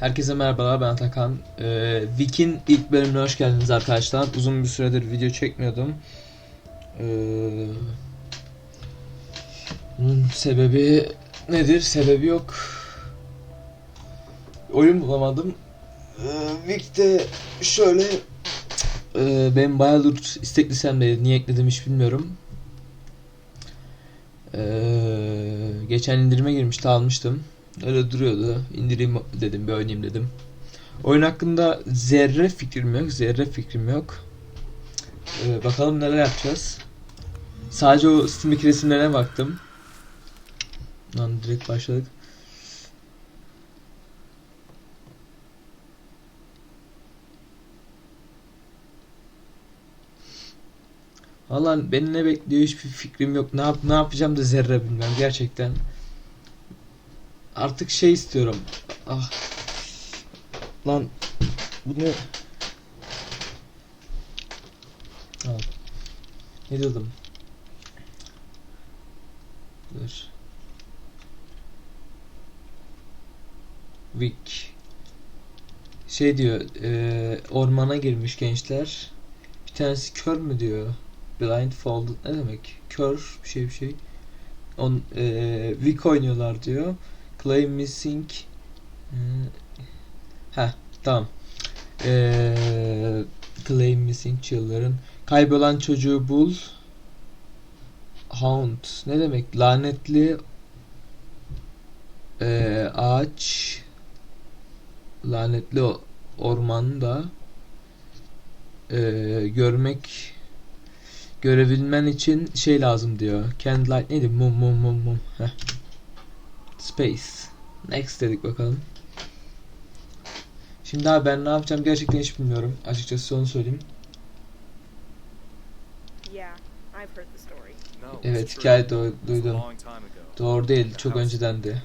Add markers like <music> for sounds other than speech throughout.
Herkese merhabalar ben Atakan. Ee, Vik'in ilk bölümüne hoş geldiniz arkadaşlar. Uzun bir süredir video çekmiyordum. Ee, bunun sebebi nedir? Sebebi yok. Oyun bulamadım. Ee, Vik'te şöyle e, ben bayağıdır isteklisem de niye ekledim hiç bilmiyorum. Ee, geçen indirime girmişti almıştım. Öyle duruyordu. İndireyim dedim bir oynayayım dedim. Oyun hakkında zerre fikrim yok. Zerre fikrim yok. Ee, bakalım neler yapacağız. Sadece o Steam resimlerine baktım. Lan direkt başladık. Valla beni ne bekliyor hiçbir fikrim yok. Ne yap ne yapacağım da zerre bilmem gerçekten. Artık şey istiyorum. Ah. Lan bu ne? Al. Ne diyordum? Dur. Wick. Şey diyor, e, ormana girmiş gençler. Bir tanesi kör mü diyor. Blindfolded ne demek? Kör bir şey bir şey. On, e, Wick oynuyorlar diyor. Clay missing. Ha tamam. Ee, claim missing children. Kaybolan çocuğu bul. Haunt. Ne demek? Lanetli ee, ağaç lanetli ormanda ee, görmek görebilmen için şey lazım diyor. Candlelight neydi? Mum mum mum mum. Heh. Space. Next dedik bakalım. Şimdi abi ben ne yapacağım gerçekten hiç bilmiyorum. Açıkçası onu söyleyeyim. Yeah, I've heard the story. No, Evet hikaye a duydum. long time ago. Doğru değil. Çok öncedendi.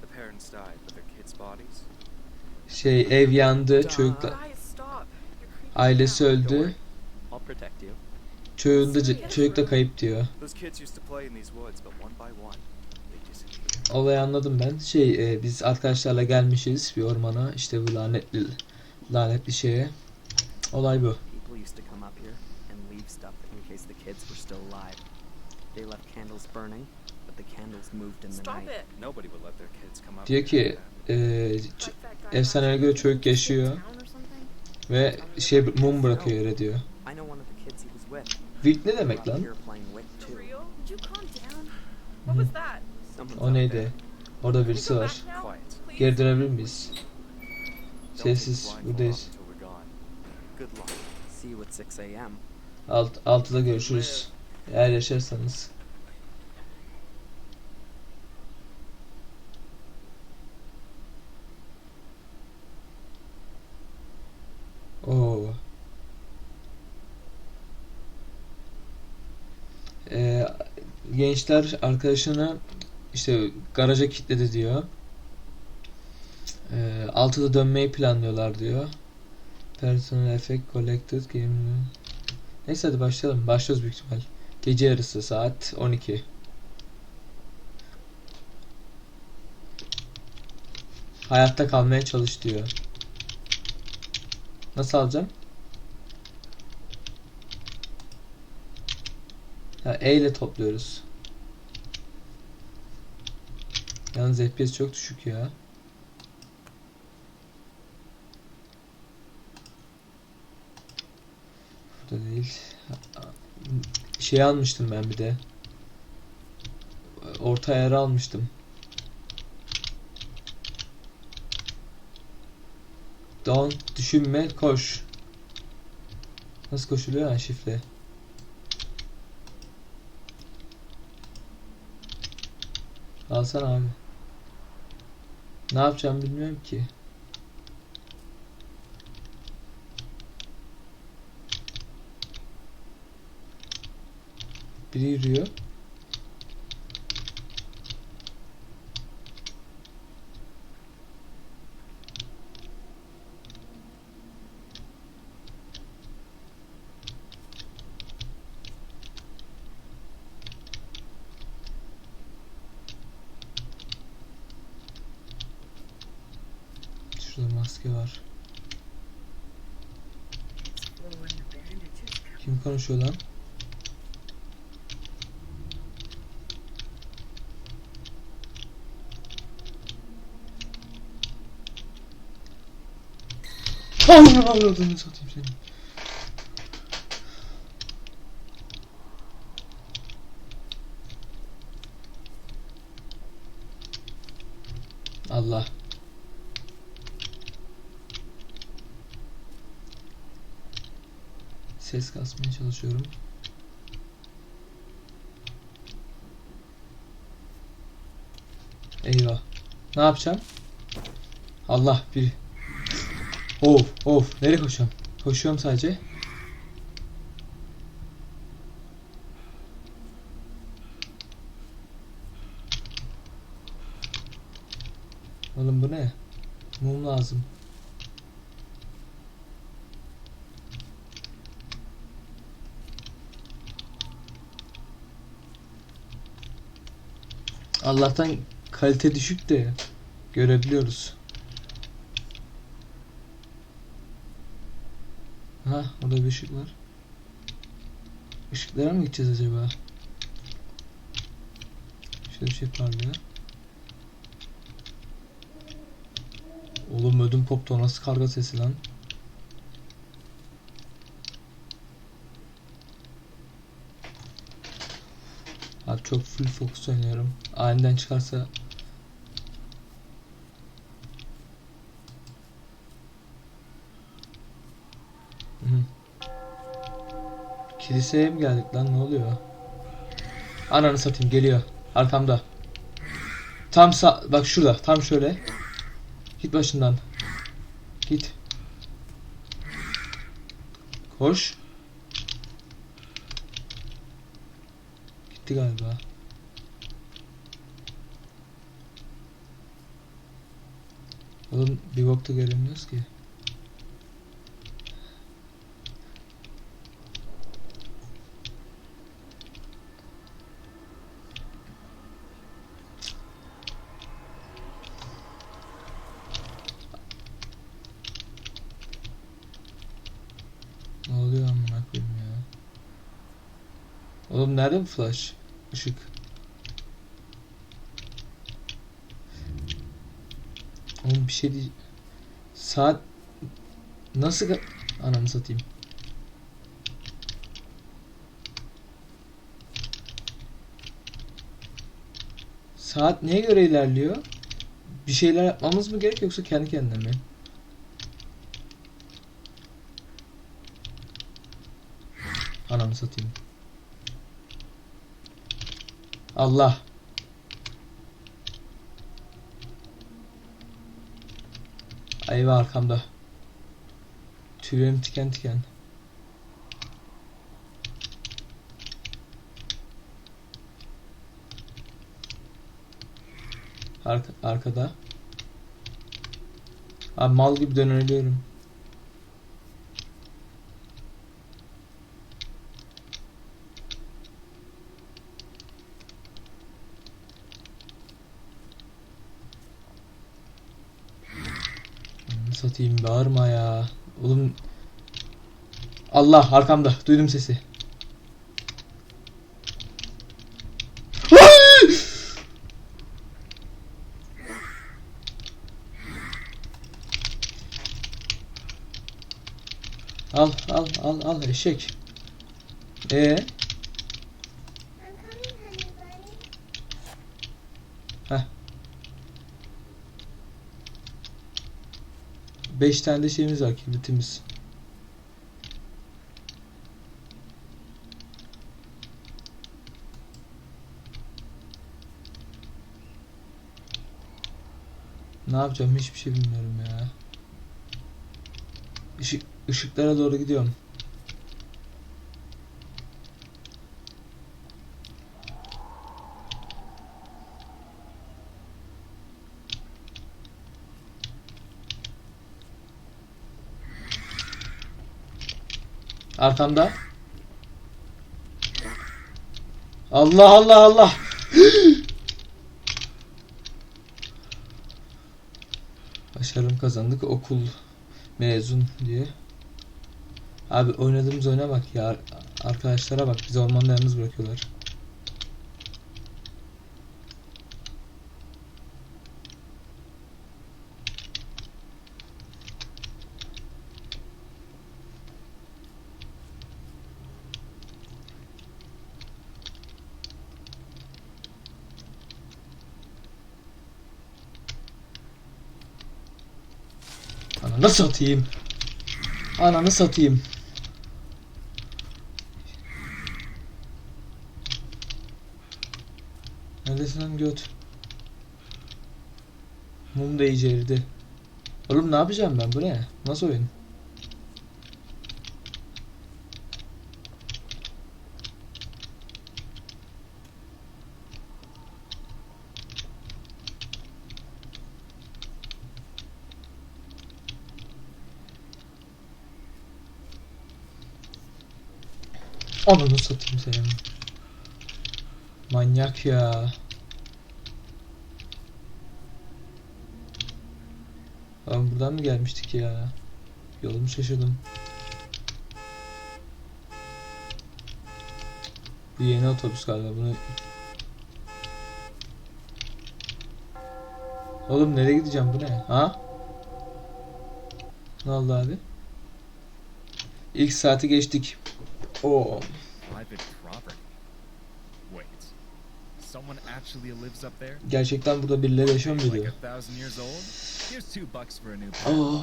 The parents died, but their kids' bodies. Şey ev yandı. Çocukla Guys, stop. You're creeping me ailesi öldü. Çocuğun da çocuk da kayıp diyor. Olayı anladım ben. Şey e, biz arkadaşlarla gelmişiz bir ormana. İşte bu lanetli lanetli şeye. Olay bu. Diyor ki e, efsaneye göre çocuk yaşıyor ve şey mum bırakıyor yere diyor. Wick ne demek lan? here O neydi? Orada birisi var. Geri dönebilir miyiz? Sessiz buradayız. off until we're gone. Good luck. See you at 6 a.m. Alt, altıda görüşürüz. Eğer yaşarsanız. Oo. Ee, gençler arkadaşını işte garaja kilitledi diyor. Ee, altıda dönmeyi planlıyorlar diyor. Personal effect collected game. Neyse hadi başlayalım. Başlıyoruz büyük ihtimal. Gece yarısı saat 12. Hayatta kalmaya çalış diyor. Nasıl alacağım? Ha, E ile topluyoruz. Yalnız FPS çok düşük ya. Burada değil. Şey almıştım ben bir de. Orta ayarı almıştım. Don't düşünme koş. Nasıl koşuluyor ha şifre? Alsana abi. Ne yapacağım bilmiyorum ki. Biri yürüyor. Var. Kim konuşuyor lan? Allah'ım avradını satayım seni. Allah. Ses kasmaya çalışıyorum. Eyvah. Ne yapacağım? Allah bir. Of of. Nereye koşuyorum? Koşuyorum sadece. Oğlum bu ne? Mum lazım. Allah'tan kalite düşük de görebiliyoruz. Ha, orada bir ışık var. Işıklara mı gideceğiz acaba? Şöyle bir şey parlıyor. Oğlum ödüm koptu nasıl karga sesi lan? Çok full fokus oynuyorum. Aniden çıkarsa. Kiliseye mi geldik lan ne oluyor? Ananı satayım geliyor. Arkamda. Tam sağ bak şurada tam şöyle. Git başından. Git. Koş. Gitti galiba. Oğlum bir bok da göremiyoruz ki. Ne oluyor amına koyayım ya? Oğlum nerede bu flash? Işık. Oğlum bir şey değil. Saat nasıl ananı satayım. Saat neye göre ilerliyor? Bir şeyler yapmamız mı gerek yoksa kendi kendine mi? Ananı satayım. Allah. Ayva arkamda. Tüylerim tiken tiken. Arka, arkada. Abi mal gibi döneliyorum. Ananı Satayım bağırma ya. Oğlum Allah arkamda duydum sesi. Al al al al eşek. Ee? 5 tane de şeyimiz var kibritimiz. Ne yapacağım hiçbir şey bilmiyorum ya. Işık, ışıklara doğru gidiyorum. Arkamda. Allah Allah Allah. <gasps> Başarım kazandık okul mezun diye. Abi oynadığımız oyuna bak ya. Arkadaşlara bak bizi ormanda yalnız bırakıyorlar. Ananı satayım. Ananı satayım. Neredesin lan göt? Mum da iyice eridi. Oğlum ne yapacağım ben bu ne? Nasıl oyun? Ananı satayım senin. Manyak ya. Lan buradan mı gelmiştik ya? Yolumu şaşırdım. Bu yeni otobüs galiba bunu... Oğlum nereye gideceğim bu ne? Ha? Ne oldu abi? İlk saati geçtik. Oo. There? Gerçekten burada birileri yaşıyor mu diyor. Oh.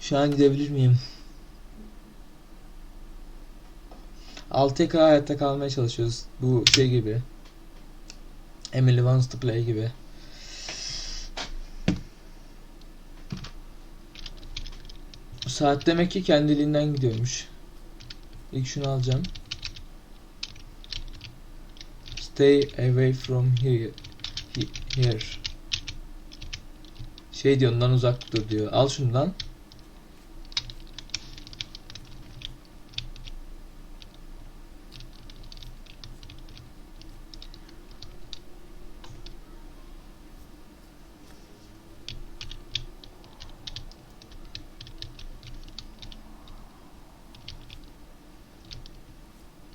Şu an gidebilir miyim? 6 ekran hayatta kalmaya çalışıyoruz. Bu şey gibi. Emily Wants to Play gibi. Saat demek ki kendiliğinden gidiyormuş. İlk şunu alacağım. Stay away from here. he- Here. Şey diyor ondan uzak dur diyor. Al şundan.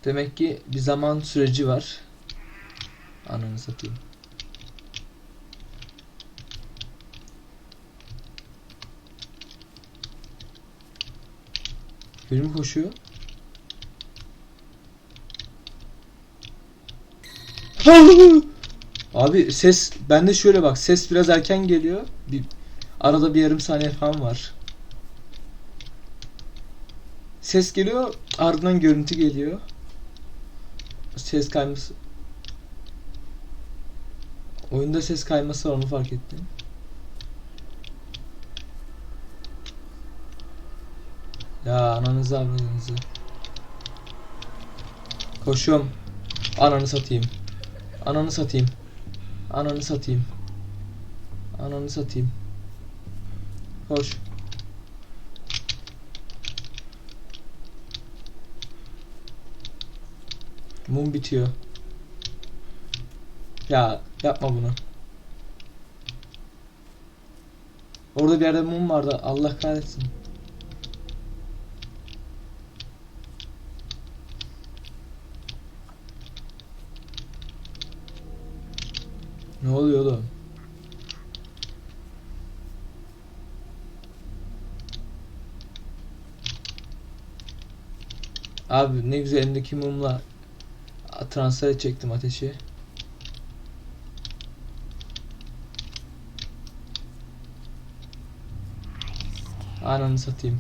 Demek ki bir zaman süreci var. Ananı satayım. Biri mi koşuyor? <laughs> Abi ses bende şöyle bak ses biraz erken geliyor. Bir arada bir yarım saniye falan var. Ses geliyor, ardından görüntü geliyor. Ses kayması. Oyunda ses kayması var onu fark ettim. Ya ananızı avradınızı. Koşuyorum. Ananı satayım. Ananı satayım. Ananı satayım. Ananı satayım. Koş. Mum bitiyor. Ya yapma bunu. Orada bir yerde mum vardı. Allah kahretsin. Ne oluyor oğlum? Abi ne güzel elimdeki mumla transfer edecektim ateşi. Ananı satayım.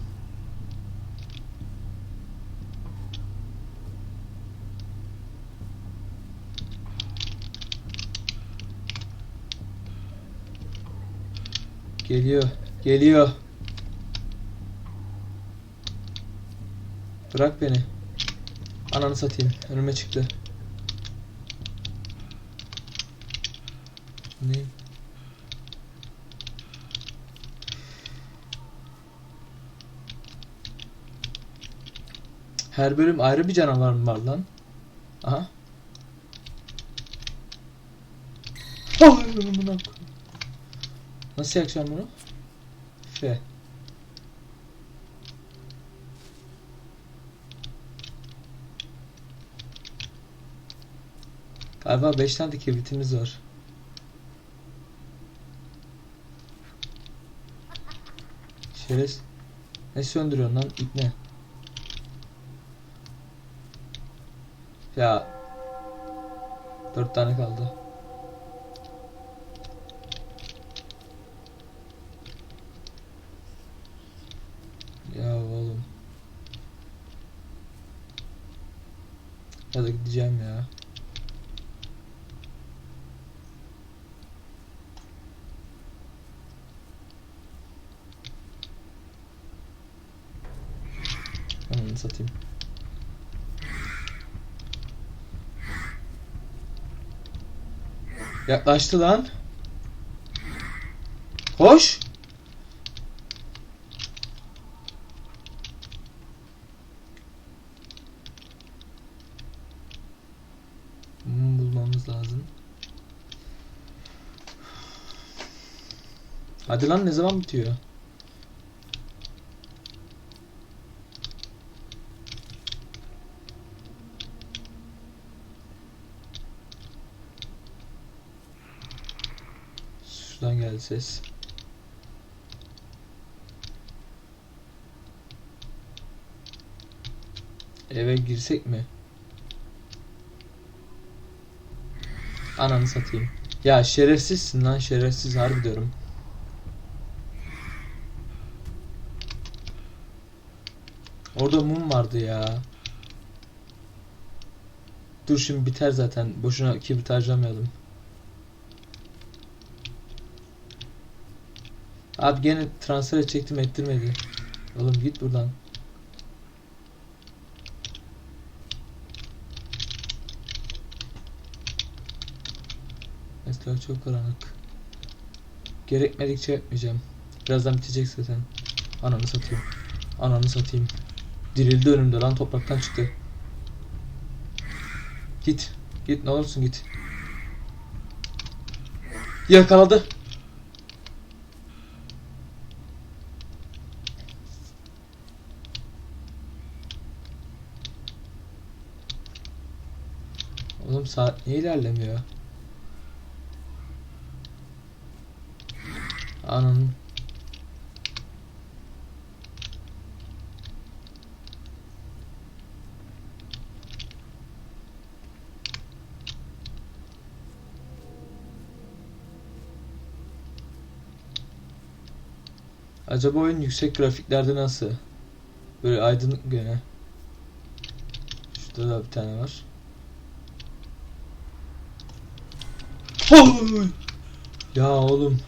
Geliyor. Geliyor. Bırak beni. Ananı satayım. Önüme çıktı. Ne? Her bölüm ayrı bir canavar mı var lan? Aha. Nasıl yakacağım bunu? F. Galiba 5 tane de kibritimiz var. Şerez. Ne söndürüyorsun lan ipne? Ya. Dört tane kaldı. Ya oğlum. Ya da gideceğim ya. Ananı satayım. Yaklaştı lan. Koş. Hmm, bulmamız lazım. Hadi lan ne zaman bitiyor? Geldi ses. Eve girsek mi? Ananı satayım. Ya şerefsizsin lan şerefsiz harbi diyorum. Orada mum vardı ya. Dur şimdi biter zaten. Boşuna kibrit harcamayalım. Abi gene transfer edecektim ettirmedi. Oğlum git buradan. Etraf çok karanlık. Gerekmedikçe yapmayacağım. Birazdan bitecek zaten. Ananı satayım. Ananı satayım. Dirildi önümde lan topraktan çıktı. Git. Git ne olursun git. Yakaladı. Oğlum saat niye ilerlemiyor? Ananın. Acaba oyun yüksek grafiklerde nasıl? Böyle aydınlık gene. Şurada da bir tane var. Ya oğlum.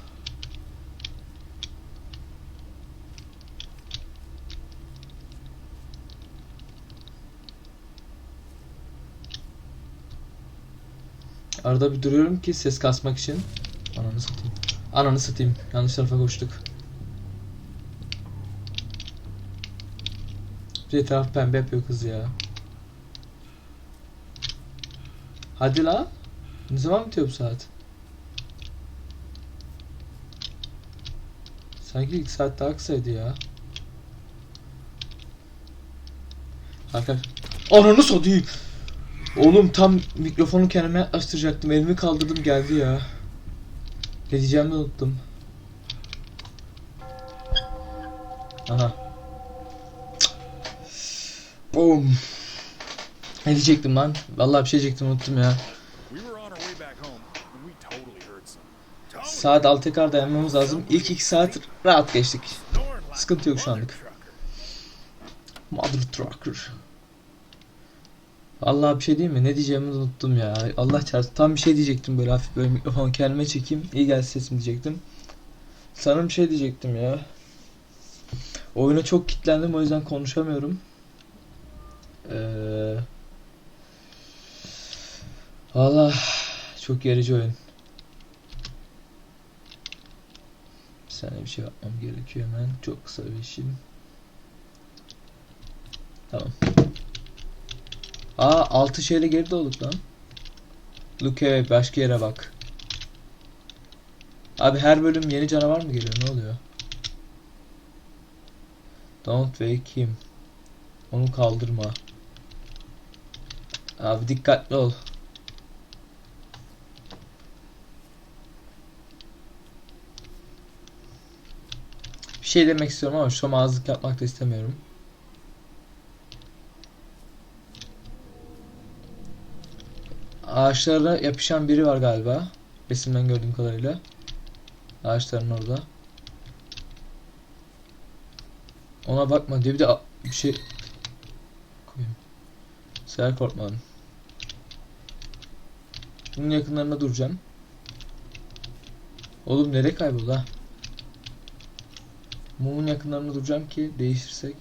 Arada bir duruyorum ki ses kasmak için. Ananı satayım. Ananı satayım. Yanlış tarafa koştuk. Bir etraf pembe yapıyor kız ya. Hadi la. Ne zaman bitiyor bu saat? Sanki ilk saat daha kısaydı ya. Arkadaşlar. Ananı satayım. Oğlum tam mikrofonu kendime yaklaştıracaktım. Elimi kaldırdım geldi ya. Ne diyeceğimi unuttum. Aha. Boom. Ne diyecektim lan? Vallahi bir şey diyecektim unuttum ya. Saat 6'ya kadar dayanmamız lazım. İlk 2 saat rahat geçtik. Sıkıntı yok şu anlık. Mother trucker. Vallahi bir şey diyeyim mi? Ne diyeceğimi unuttum ya. Allah çarpsın. Tam bir şey diyecektim böyle hafif böyle mikrofonu kendime çekeyim. İyi gelsin sesim diyecektim. Sana bir şey diyecektim ya. Oyuna çok kitlendim o yüzden konuşamıyorum. Ee, Valla çok gerici oyun. Saniye bir şey yapmam gerekiyor hemen. Çok kısa bir işim. Tamam. Aa 6 şeyle geride olduk lan. Luke başka yere bak. Abi her bölüm yeni canavar mı geliyor? Ne oluyor? Don't wake him. Onu kaldırma. Abi dikkatli ol. Şey demek istiyorum ama şu ağızlık yapmak da istemiyorum. Ağaçlara yapışan biri var galiba. Resimden gördüğüm kadarıyla. Ağaçların orada. Ona bakma diye bir de bir şey koyayım. Seher Korkman. Bunun yakınlarında duracağım. Oğlum nereye kayboldu ha? Mumun yakınlarında duracağım ki değiştirsek.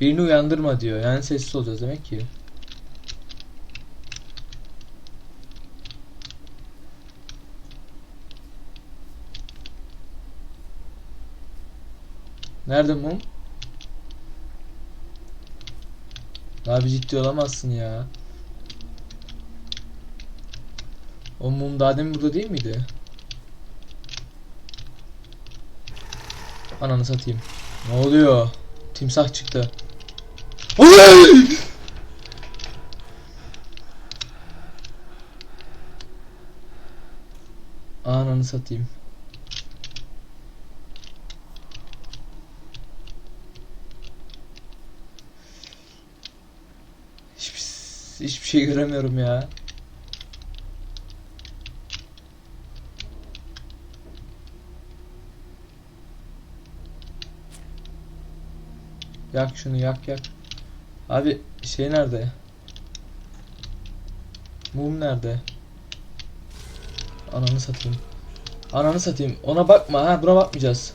Birini uyandırma diyor. Yani sessiz olacağız demek ki. Nerede mum? Abi ciddi olamazsın ya. O mum daha demin burada değil miydi? Ananı satayım. Ne oluyor? Timsah çıktı. Oy! Ananı satayım. Hiçbir, hiçbir şey göremiyorum ya. Yak şunu yak yak. Abi şey nerede? Mum nerede? Ananı satayım. Ananı satayım. Ona bakma ha buna bakmayacağız.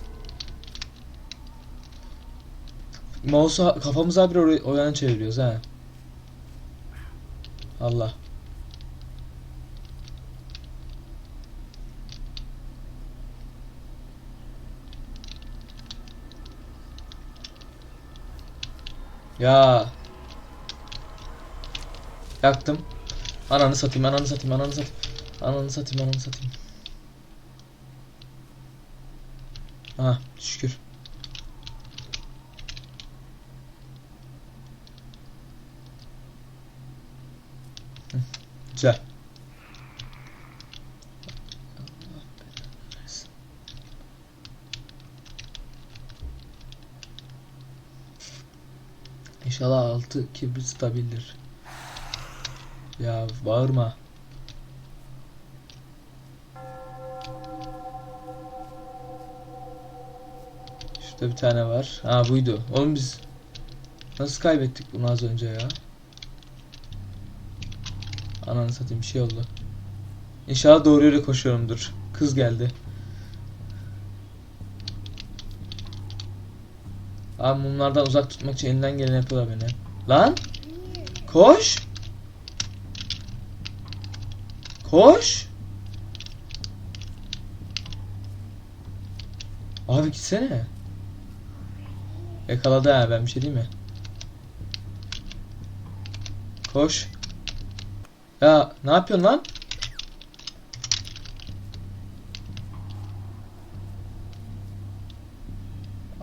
Mouse'u kafamıza bir o yana çeviriyoruz ha. Allah. Ya. Yaktım. Ananı satayım, ananı satayım, ananı satayım. Ananı satayım, ananı satayım. Aha, şükür. Güzel. İnşallah altı kibrit stabildir. Ya bağırma. Şurada bir tane var. Ha buydu. Oğlum biz nasıl kaybettik bunu az önce ya? Ananı satayım bir şey oldu. İnşallah doğru yere koşuyorumdur. Kız geldi. Abi mumlardan uzak tutmak için elinden geleni yapıyorlar beni. Lan! Koş! Koş! Abi gitsene. Yakaladı ha ben bir şey diyeyim mi? Koş. Ya ne yapıyorsun lan?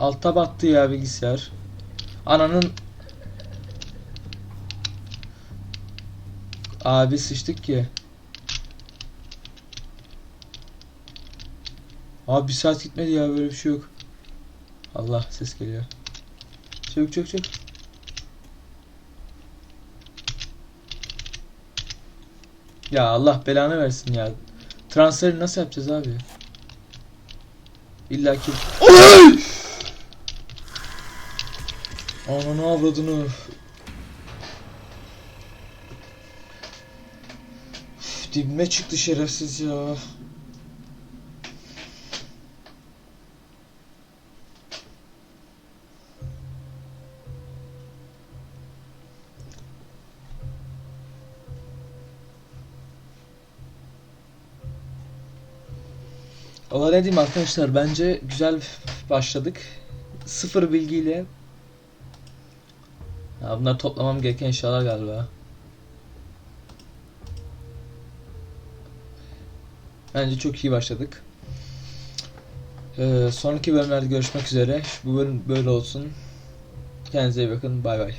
Alta battı ya bilgisayar. Ananın Abi sıçtık ki. Abi bir saat gitmedi ya böyle bir şey yok. Allah ses geliyor. Çök çök çök. Ya Allah belanı versin ya. Transferi nasıl yapacağız abi? İlla ki... Ananı avradını. Üf, Dibime çıktı şerefsiz ya. Ama ne diyeyim arkadaşlar bence güzel başladık. Sıfır bilgiyle. Ya bunlar toplamam gereken eşyalar galiba. Bence çok iyi başladık. Ee, sonraki bölümlerde görüşmek üzere. Bu bölüm böyle olsun. Kendinize iyi bakın. Bay bay.